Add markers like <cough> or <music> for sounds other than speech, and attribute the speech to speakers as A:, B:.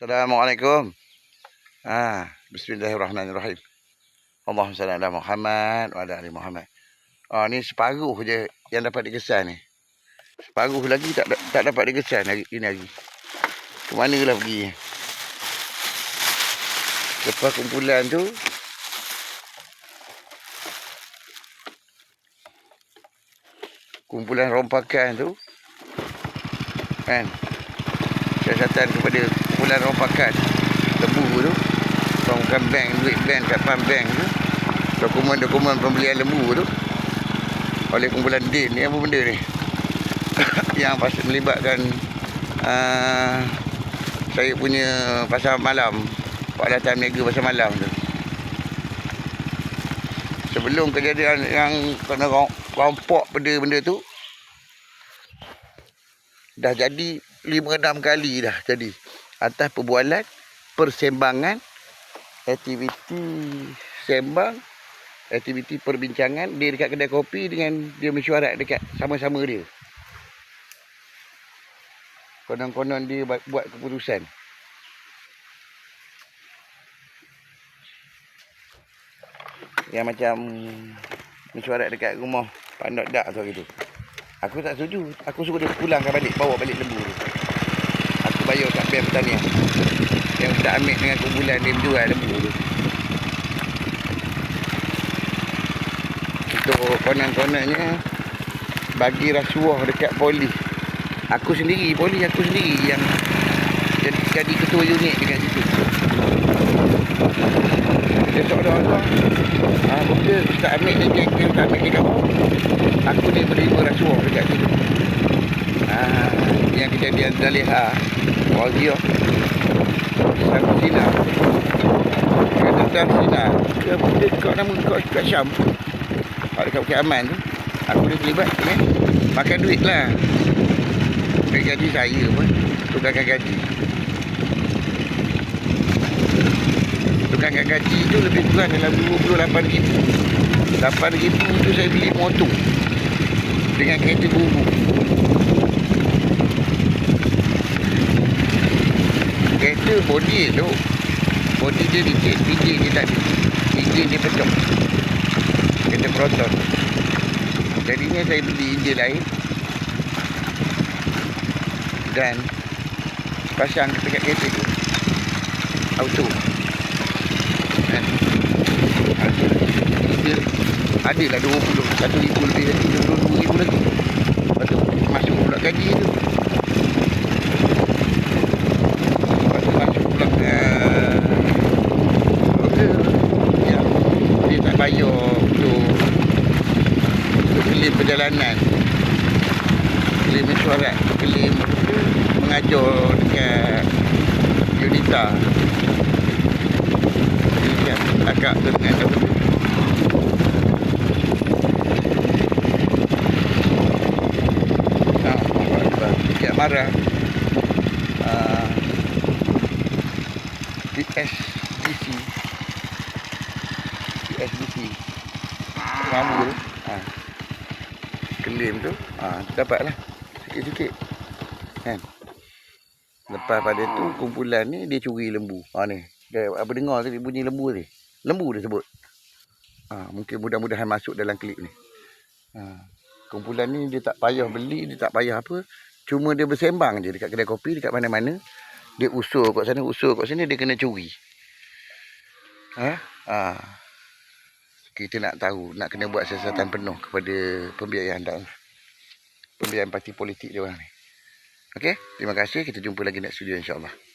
A: Assalamualaikum. Ah, bismillahirrahmanirrahim. Allahumma salli ala Muhammad wa ala ali Muhammad. Ah, ni separuh je yang dapat dikesan ni. Separuh lagi tak tak dapat dikesan hari ini hari. Ke mana lah pergi? Lepas kumpulan tu kumpulan rompakan tu kan siasatan kepada kumpulan rompakan tebu tu rompakan bank duit bank kat pam bank tu. Dokumen-dokumen pembelian lembu tu. Oleh kumpulan DIN ni apa benda ni? <coughs> Yang pasal melibatkan uh, saya punya pasal malam. Pak Datang Niaga pasal malam tu. Sebelum kejadian yang kena rompok benda-benda tu dah jadi 5-6 kali dah jadi atas perbualan persembangan aktiviti sembang aktiviti perbincangan dia dekat kedai kopi dengan dia mesyuarat dekat sama-sama dia konon-konon dia buat keputusan yang macam mesyuarat dekat rumah Pak Nok Dak tu gitu. Aku tak setuju. Aku suruh dia pulangkan balik, bawa balik lembu tu. Kat bank pertanian. Yang tak ambil dengan kumpulan dia menjual lembu tu. Untuk konon-kononnya bagi rasuah dekat polis. Aku sendiri, polis aku sendiri yang jadi, jadi ketua unit dekat situ. Dia seolah-olah ha, Benda tak ambil ni Dia, dia tak ambil ni kamu Aku ni menerima rasuah dekat situ ha, Yang kejadian Zaliha Wazir Satu Sina. Kata Tan Sina Dia benda kau nama kau kat Syam? Kat dekat Bukit Aman tu Aku ni terlibat kan Makan duit lah. Duit gaji saya pun Tukarkan gaji. Tukarkan gaji tu lebih kurang dalam RM28,000 RM8,000 tu saya beli motor Dengan kereta bumbu Kereta body tu. Body dia dikit Engine dia tak Engine dia pecah Kereta Proton Jadinya saya beli engine lain. Dan Pasang dekat kereta tu. Auto. Kan dia ada lah 20 satu ribu lebih tadi 22 ribu lagi. Lepas tu masuk pula gaji tu lepas tu masuk pula uh, ya, dia tak bayar untuk untuk klaim perjalanan klaim mesyuarat klaim mengajar dekat Unita agak dengan tu. Marah. Uh, PSDC PSDC Kamu tu ha. Klaim tu ha, Dapat lah Sikit-sikit Kan Lepas pada tu Kumpulan ni Dia curi lembu ha, ni dia, Apa dengar tadi bunyi lembu tadi Lembu dia sebut. Ha, mungkin mudah-mudahan masuk dalam klip ni. Ha, kumpulan ni dia tak payah beli, dia tak payah apa. Cuma dia bersembang je dekat kedai kopi, dekat mana-mana. Dia usul kat sana, usul kat sini, dia kena curi. Ha? Ha. Kita nak tahu, nak kena buat siasatan penuh kepada pembiayaan dan pembiayaan parti politik dia orang ni. Okey, terima kasih. Kita jumpa lagi next video insyaAllah.